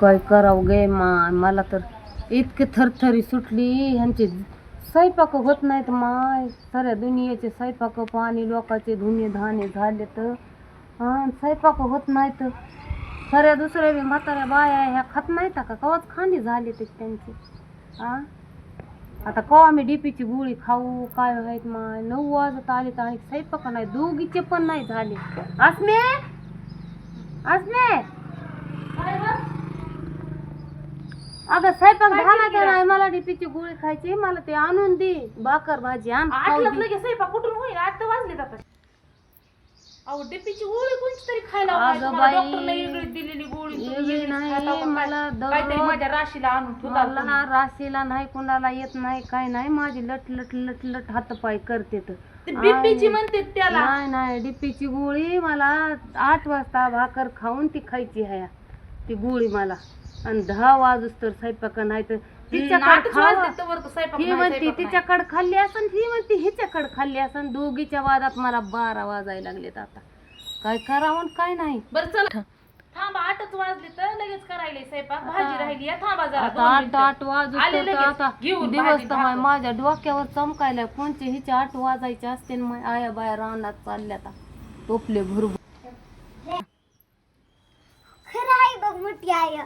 काय करावं गे मा मला तर इतकी थरथरी सुटली. ह्यांचे स्वयंपाक होत नाहीत माय. साऱ्या दुनियेचे स्वयंपाक पाणी लोकांचे धुणे धाणे झाले तर. हां स्वयंपाक होत नाहीत. साऱ्या दुसऱ्या बी म्हाताऱ्या बाया ह्या खात नाहीत का? कवाच खाणी झाले ते त्यांचे. हां? आता कवा आम्ही डीपीची गोळी खाऊ काय माहीत माय? नऊ वाजत आले तर आणि स्वयंपाक नाही दोघीचे पण नाही झाले. असमे? असमे? अगं स्वयंपाक झाला का नाही? मला डीपीची गोळी खायची. मला ते आणून दे. बाकर भाजी आण खाऊ आठलाच दे. लगेच स्वयंपाक कुठून होईल? आठ तर वाजले आता अहो डिपीची गोळी तरी खायला अगं हवी. तुम्हाला बाई, डॉक्टरने वेगळी दिलेली गोळी तुम्ही वेगळी वेगळीच नाही, खाता का काय? मला दररोज- काहीतरी माझ्या राशीला आणून मला राशीला नाही कुणाला येत नाही काय नाही. माझी लट लट लट लट हातपाय करते तर. म्हणते त्याला? नाही नाही. डीपीची गोळी मला आठ वाजता भाकर खाऊन ती खायची आहे. ती गोळी मला. आणि दहा वाजूस तर स्वयंपाक नाही तर तिच्याकडे खावा. ही म्हणती. तिच्याकडे खाल्ली असन ही म्हणती हिच्याकडे खाल्ली असन. दोघीच्या वादात मला बारा वाजायला लागलेत आता. काय करावं काय नाही. बरं चला. थांबा आठच वाजले तर लगेच करायला स्वयंपाक. भाजी राहिली या थांबा जरा आता दोन आठ मिनिटं. आठ वाजू आले तर लगेच. आता. घेऊन दिवस भाजी, तर भाकर. माझ्या डोक्यावर चमकायला कोणचे हिचे आठ वाजायचे असते न आया बाया रानात चालल्या आता. टोपले भरभर. खरं आहे बघ मोठी आय.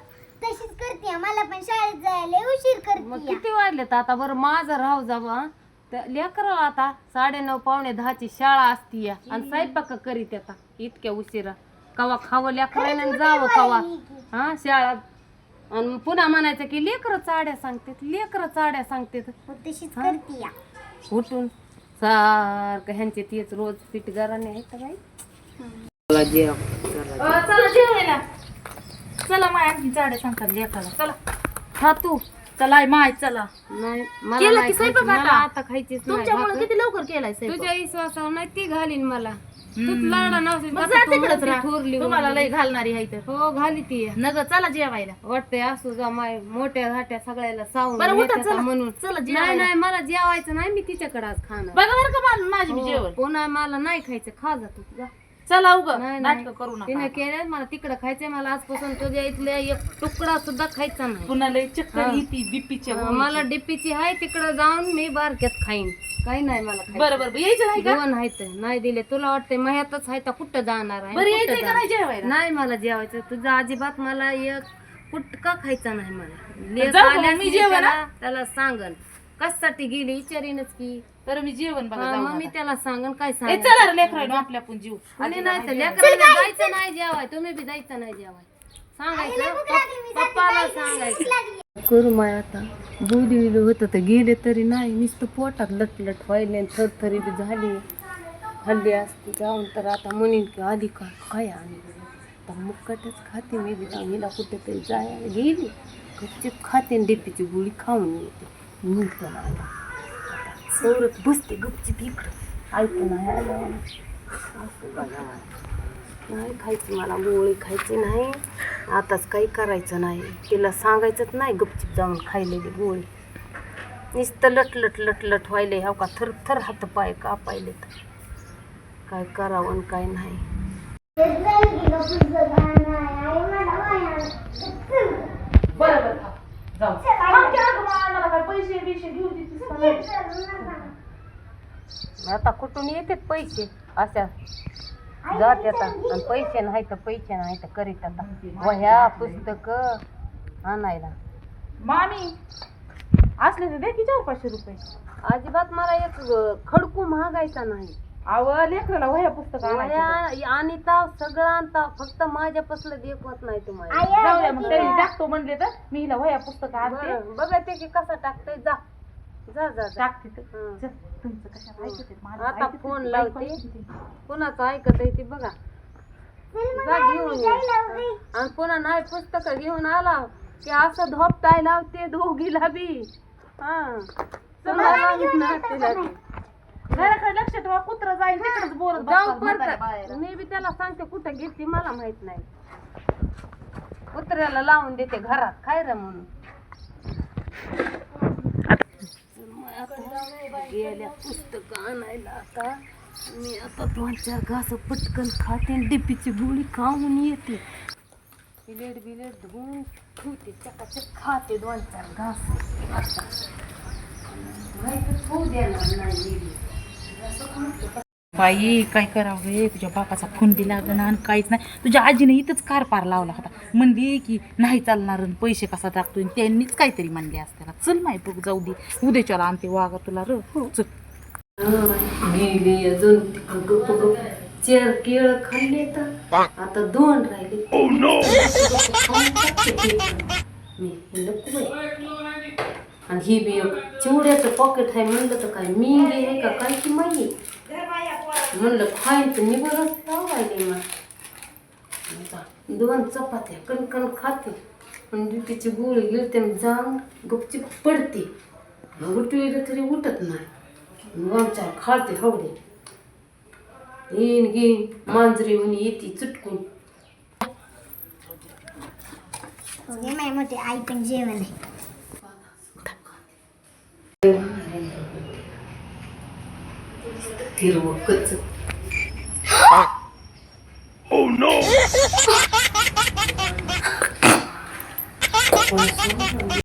तशीच करते मला पण शाळेत जायला उशीर मग करते किती वाजलेत आता? बरं माझं राहू जावा लेकराला आता साडेनऊ पावणे दहाची शाळा असती या आणि स्वयंपाक करीत आता इतक्या उशिरा. कवा खावं आणि जावं कवा. हा शाळात आणि पुन्हा म्हणायचं की लेकरं चाड्या सांगतेत लेकरं चाड्या सांगतेत. मग तशीच हा? करते या उठून सारखं ह्यांचे तेच रोज पीठ घराने आहेत बाई चला जेव. चला अ, चला माय आणखी चाड्या सांगतात लेखाला चला खा तू चला आई, माय चला नाही मला केलं नाही की खायची. स्वयंपाक मला आता? आता खायचीच नाही तुमच्यामुळे भाकर. किती लवकर केलाय स्वयंपाक तुझ्या विश्वासावर नाही ती घालीन मला तूच हम्म. लाडा नव्हती मग जा तिकडंच राहा. थोरली तुम्हाला लय वरली. घालणारी आहे तर हो घाली ती नग चला जेवायला वाटतंय असू जा माय मोठ्या घाट्या सगळ्याला सावून बरं, उठा, येतात चला. म्हणून चला नाही जेवायला. नाही मला जेवायचं नाही मी तिच्याकडे आज खाणार बघा बरं का मा- माझी मी हो, जेवण पुन्हा मला नाही खायचं खा जा तू जा चला उग नाही, नाही. नाटक करू तिने नका केलं मला तिकडे खायचंय मला आजपासून तुझ्या इथल्या एक तुकडा सुद्धा खायचा नाही. पुन्हा लय चक्कर हा. येते बीपीच्या अं, मला डीपीची आहे तिकडे जाऊन मी बारक्यात खाईन. काही नाही मला खायचं. बरं बरं. यायचं नाही का? दोन आहेत नाही दिले. तुला वाटतंय महिन्यातच आहे तर कुठं जाणार आहे? बरं कुठं यायचंय का जाणार? नाही जेवायला? नाही मला जेवायचं. तुझं अजिबात मला एक कुटका खायचा नाही मला. लेक जाऊ का आल्यास मग मी मी जेवण, त्याला त्याला सांगन. कशासाठी गेली? विचारीनच की. तर मी जेवण बघा हा, जाऊन मग मी आता. त्याला सांगन काय ए, सांग चला रे लेकरांनो आपल्या आपण जीव कोणी नाही तर लेकराला जायचं नाही जेवाय तुम्ही बी जायचं नाही जेवाय. सांगायचं? पप- पप्पाला सांगायचं. करू माय आता. दूध विध होतं तर गेले तरी नाही. नुसतं पोटात लटलट व्हायले आणि थरथरी बी झाली. हल्ली असते जाऊन तर आता म्हणीन की आधी का काय आणि? आता मुक्कटच खाते मी बी. जाऊन हिला कुठेतरी जायला गेली. गपचीप खाते आणि डीपीची गोळी खाऊन येते. मी पण सौरत बसते गपचीप इकडं ऐकून नाही आलं. नाही खायची मला गोळी खायची नाही. आताच काही करायचं नाही. तिला सांगायचंच नाही गपचीप जाऊन खायलेली गोळी नुसतं लट लट लट लट व्हायले. हो का थर थर हात पाय कापायले काय करावं आणि काय नाही. बरं बरं हा. जाऊ. पैसे बिशे? आता कुठून येतात पैसे? अशा जात येतात. आणि पैसे नाही तर पैसे नाही तर करीत आता. वह्या पुस्तक आणायला. मामी असले तर दे की चार पाचशे रुपये. अजिबात मला एक खडकू महागायचा नाही. अव लेकराला वह्या पुस्तक वह्या आणिता सगळं आणता फक्त माझ्यापासलं देखवत नाही तुम्हाला. मग तरी टाकतो म्हणले तर मी हिला वह्या पुस्तक आणते. बघा ते की कसं टाकतंय. जा. जा जा जा. टाकते तर. हं. चल, तुमचं कशाला ऐकते माझं आता ऐकते फोन ते. लावते. ऐकते. कुणाचं ऐकत आहे ते बघा जा घेऊन ये. आणि पुन्हा नाही पुस्तक घेऊन आला की असं धोपटाय लावते दोघीला बी हा. घराकडे लक्ष ठेवा कुत्रा जाईल तिकडेच बोलत जाऊ बसतात म्हाताऱ्या परत बाहेर. मी बी त्याला सांगते कुठं घेतली मला माहीत नाही कुत्र्याला लावून देते घरात काय रे म्हणून गेल्या पुस्तक आणायला आता. मी आता दोन चार घास पटकन खाते आणि गोळी खाऊन येते. प्लेट बिलेट धुवून ठेवते चकाचक खाते दोन चार घास. माहिती होऊ द्यायला नाही बाई काय करावं रे? तुझ्या बापाचा फोन बी लागला आणि काहीच नाही. तुझ्या आजीने इथंच कार पार लावला होता. म्हणली की नाही चालणार आणि पैसे कसा टाकतोय? आणि त्यांनीच काहीतरी म्हणले असत्याला. चल माय बघ जाऊ दे. उद्याच्याला आणते वागा तुला र. हो. चल. अजून गप गप चार केळ खाल्ले तर आता दोन राहिले. खाऊन टाकते ते. मी नको बाई. आणि ही बी एक चिवड्याचं पॉकेट आहे म्हणलं तर काय मी आहे का? काय की माहिती? म्हणलं खायचं निबरच लावायले मग. दोन चपात्या कणकण खाते. आणि ड्युटीची गोळी गिळते जाऊन गुपचूप पडते. उठविलं तरी उठत नाही. दोन चार खाते हवडे. येईन घेईन मांजरी म्हणे येते चुटकून. मोठी आई पण जेवण आहे. ತಿರುವುಕ್ಕುತ್ತು Oh no!